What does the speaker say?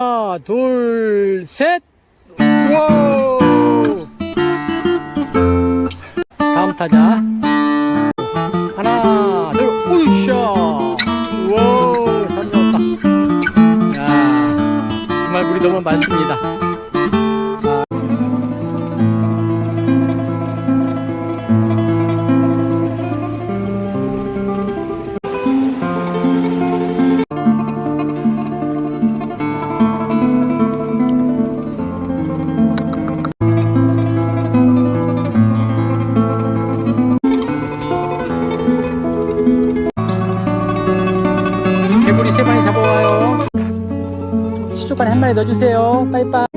하나, 둘, 셋. 와! 다음 타자. 하나, 둘, 우샤! 와, 선 잡았다. 야, 정말 물이 너무 많습니다. 잡아와요. 수족관에 한 마리 넣어주세요. 빠이빠이.